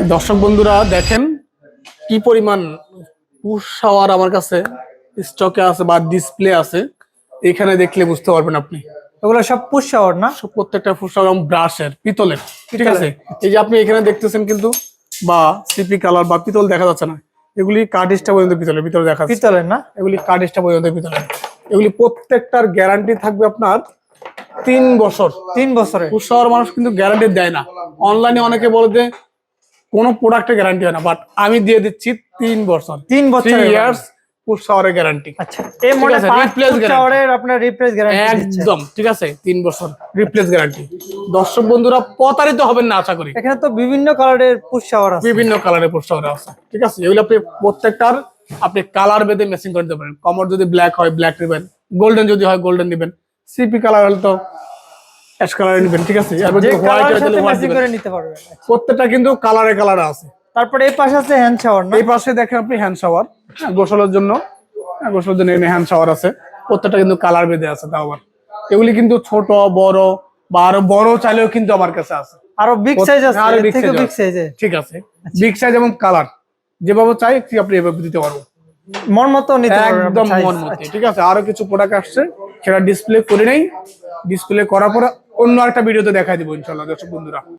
দর্শক বন্ধুরা দেখেন কি পরিমাণ পুশ শাওয়ার আমার কাছে স্টকে আছে বা ডিসপ্লে আছে। এখানে দেখলে বুঝতে পারবেন আপনি। ওগুলো সব পুশ শাওয়ার না? সব প্রত্যেকটা পুশ শাওয়ার ব্রাশের পিতলের ঠিক আছে? এই যে আপনি এখানে দেখতেছেন কিন্তু বা সিপি কালার বা পিতল দেখা যাচ্ছে না। এগুলি কার্ডিসটা পর্যন্ত পিতলের ভিতরে দেখা যাচ্ছে। পিতলের না? এগুলি কার্ডিসটা পর্যন্ত এগুলি প্রত্যেকটার গ্যারান্টি থাকবে আপনার তিন বছর। তিন বছরে পুষ শাওয়ার মানুষ কিন্তু গ্যারান্টি দেয় না। অনলাইনে অনেকে বলে যে কোনো প্রোডাক্টের গ্যারান্টি হয় না বাট আমি দিয়ে দিচ্ছি তিন বছর তিন থ্রি বছরের ইয়ার্স গ্যারান্টি আচ্ছা এই মডেল আপনার রিপ্লেস গ্যারান্টি একদম ঠিক আছে তিন বছর রিপ্লেস গ্যারান্টি দর্শক বন্ধুরা প্রতারিত হবেন না আশা করি। এখানে তো বিভিন্ন কালারের আছে। বিভিন্ন কালারের আছে ঠিক আছে এগুলো আপনি প্রত্যেকটার আপনি কালার বেঁধে ম্যাচিং করে দিতে পারেন। কমর যদি ব্ল্যাক হয় ব্ল্যাক নেবেন গোল্ডেন যদি হয় গোল্ডেন নেবেন। সিপি কালার হলে তো অ্যাশ কালার নেবেন ঠিক আছে? প্রত্যেকটা কিন্তু কালারে কালারে আছে। তারপরে এই পাশে আছে হ্যান্ড শাওয়ার এই পাশে দেখেন আপনি হ্যান্ড শাওয়ার গোসলের জন্য হ্যাঁ, গোসলের জন্য এখানে হ্যান্ড শাওয়ার আছে। প্রত্যেকটা কিন্তু কালার বেঁধে আছে তাও আবার। এগুলি কিন্তু ছোট বড় বা আরও বড় চাইলেও কিন্তু আমার কাছে আছে। আরও বিগ সাইজ আছে আরও বিগ। সাইজে ঠিক আছে। বিগ সাইজ এবং কালার যেভাবে চাই আপনি এভাবে দিতে পারব মন মতো নিতে একদম মন মতে ঠিক আছে। আরও কিছু প্রোডাক্ট আসছে সেটা ডিসপ্লে করে নেই। ডিসপ্লে করার পরে অন্য একটা ভিডিওতে দেখাই দিব ইনশাল্লাহ দর্শক বন্ধুরা।